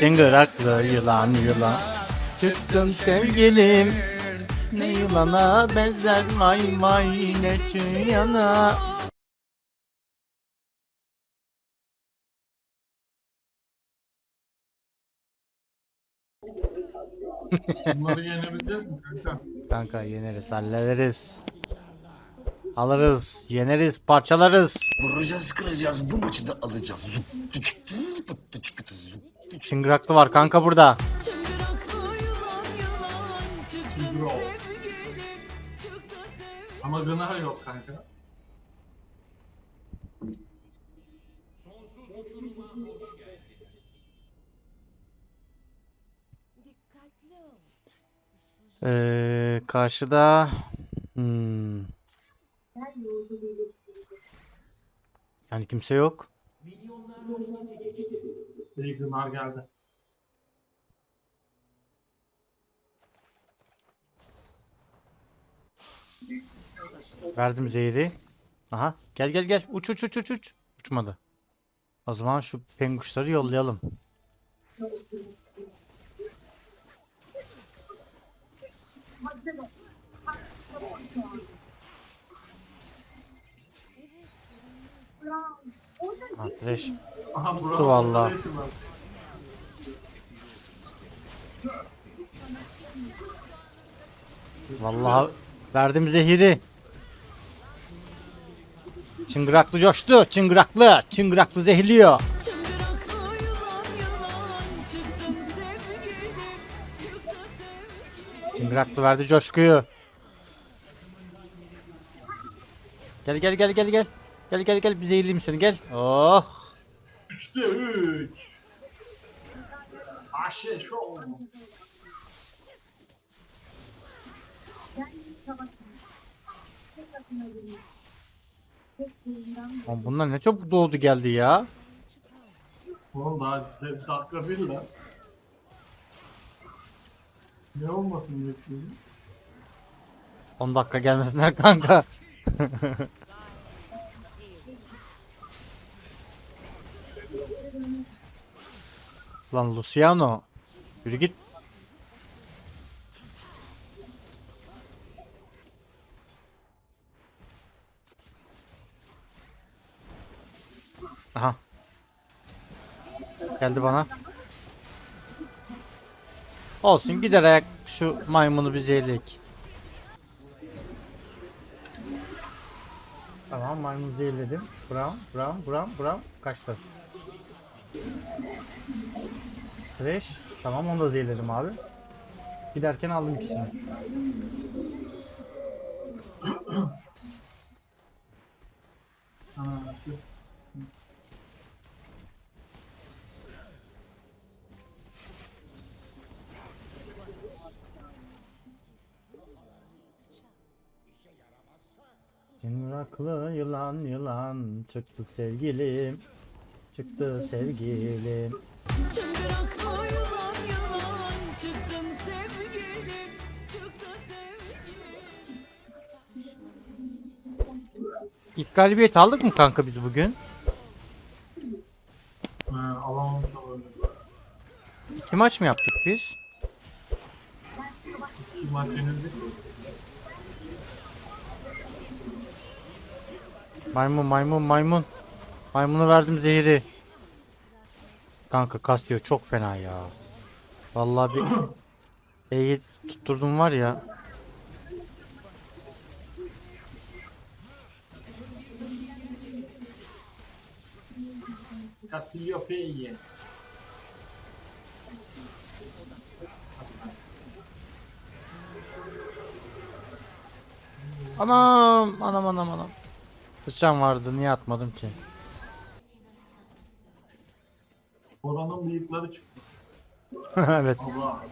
Tıngıraklı yılan yılan Çıktım sevgilim Ne yılana benzer may may ne çıyana Bunları yenebilecek mi kanka? Kanka yeneriz hallederiz Alırız yeneriz parçalarız Vuracağız kıracağız bu maçı da alacağız. Zup, tıçık, pıt, tıçık, tı, zup, tıçık. Çıngıraklı var kanka burada Ama gına yok kanka. Ee, karşıda hmm. Yani kimse yok. İyi geldi. Verdim zehri. Aha gel gel gel uç uç uç uç uç. Uçmadı. O zaman şu penguşları yollayalım. Trash. Aha. Tuttu valla. Vallahi verdim zehiri. Çıngıraklı coştu. Çıngıraklı. Çıngıraklı zehirliyor. Çıngıraklı verdi coşkuyu. Gel gel gel gel gel. Gel gel gel bir zehirleyeyim seni gel. Oh. Üçte üç. Aşe şov. Oğlum bunlar ne çabuk doğdu geldi ya. Oğlum daha bir dakika bir lan. Ne olmasın bekliyorum. 10 dakika gelmesinler kanka. Lan Luciano. Yürü git. Aha. Geldi bana. Olsun gider ayak şu maymunu bir zehirleyek. Tamam maymun zehirledim. Brown, brown, brown, brown. Kaçtı. Fresh. Tamam onu da zehirledim abi. Giderken aldım ikisini. Şey. Cimraklı yılan yılan çıktı sevgilim. Çıktı sevgilim. Çıngıraklı yılan yılan çıktın sevgilim çıktı sevgilim İlk galibiyet aldık mı kanka biz bugün? Ha, alamamış olabilir. İki maç mı yaptık biz? İki maç yenildik. Maymun maymun maymun. Maymunu verdim zehiri. Kanka kasıyor çok fena ya. Vallahi bir E'yi tutturdum var ya. Cassiopeia. Anam anam anam anam. Sıçan vardı niye atmadım ki? Oranın bıyıkları çıktı. evet. Allah.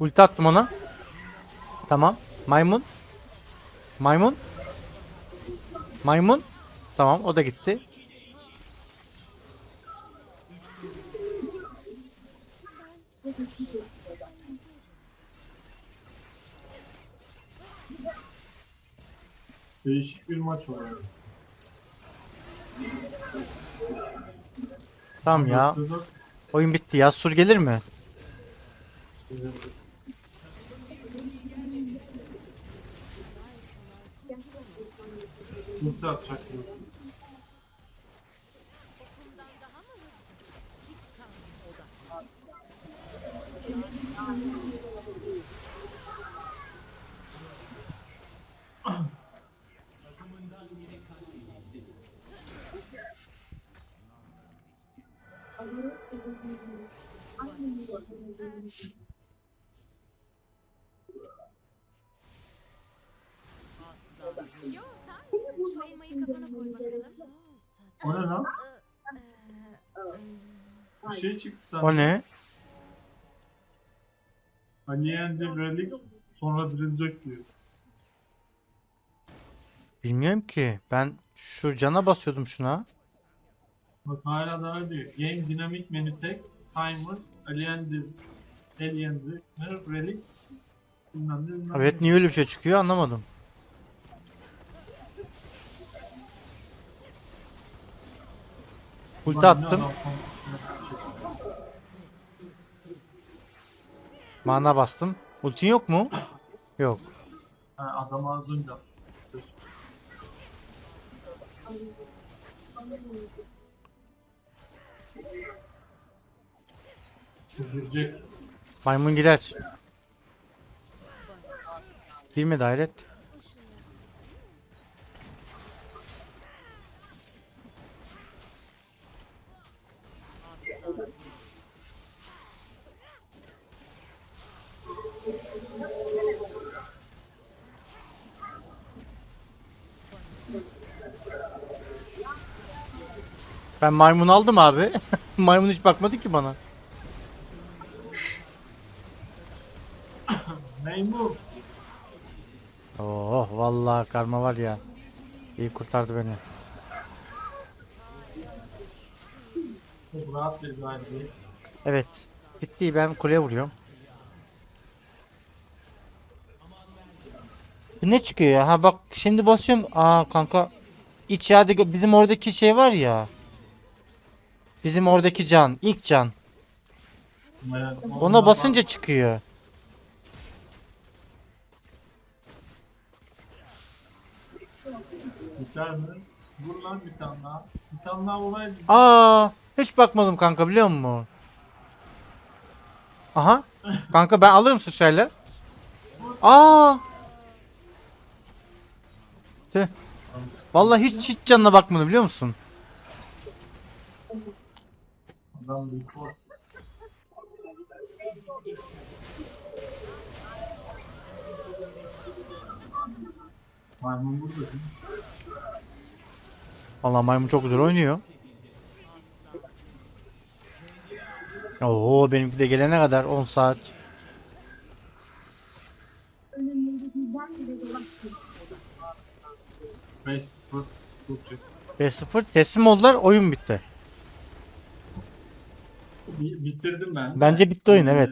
Ulti attım ona. Tamam. Maymun. Maymun. Maymun. Tamam o da gitti. Değişik bir maç oluyor. Tamam ya. Oyun bitti ya. Sur gelir mi? Ulti atacak. Bu. Yo sen şu elmayı kafana koy bakalım. O ne lan? Bir şey çıktı sen. O ne? Alien de Relic sonra dirilecek diyor. Bilmiyorum ki. Ben şu cana basıyordum şuna. Bak hala daha diyor. Game Dynamic Menu Text Timers Alien Alien Relic bilmem ne bilmem Evet ne. niye öyle bir şey çıkıyor anlamadım. Ulti Ulan ne attım. adam- Mana bastım. Ultin yok mu? Yok. Ha, adam az önce. Maymun girer. Girmedi hayret. Ben maymun aldım abi. maymun hiç bakmadı ki bana. Meymun. Oh vallahi karma var ya. İyi kurtardı beni. Çok rahat bir galibiyet. Evet. Bitti ben kuleye vuruyorum. Bu ne çıkıyor ya? Ha bak şimdi basıyorum. Aa kanka. İç bizim oradaki şey var ya. Bizim oradaki can. ilk can. Evet, Ona basınca çıkıyor. Biter mi? Vur lan bir tane daha. Bir tane daha olaydı. Aa hiç bakmadım kanka biliyor musun? Aha. Kanka ben alırım sıçrayla. Aa. Tüh. Vallahi hiç hiç canına bakmadım biliyor musun? Adam bir Maymun burada değil mi? Vallahi maymun çok güzel oynuyor. Oo benimki de gelene kadar 10 saat. Beş sıfır. Tutacak. 5-0 teslim oldular oyun bitti. Bi- Bitirdim ben. Bence bitti oyun evet.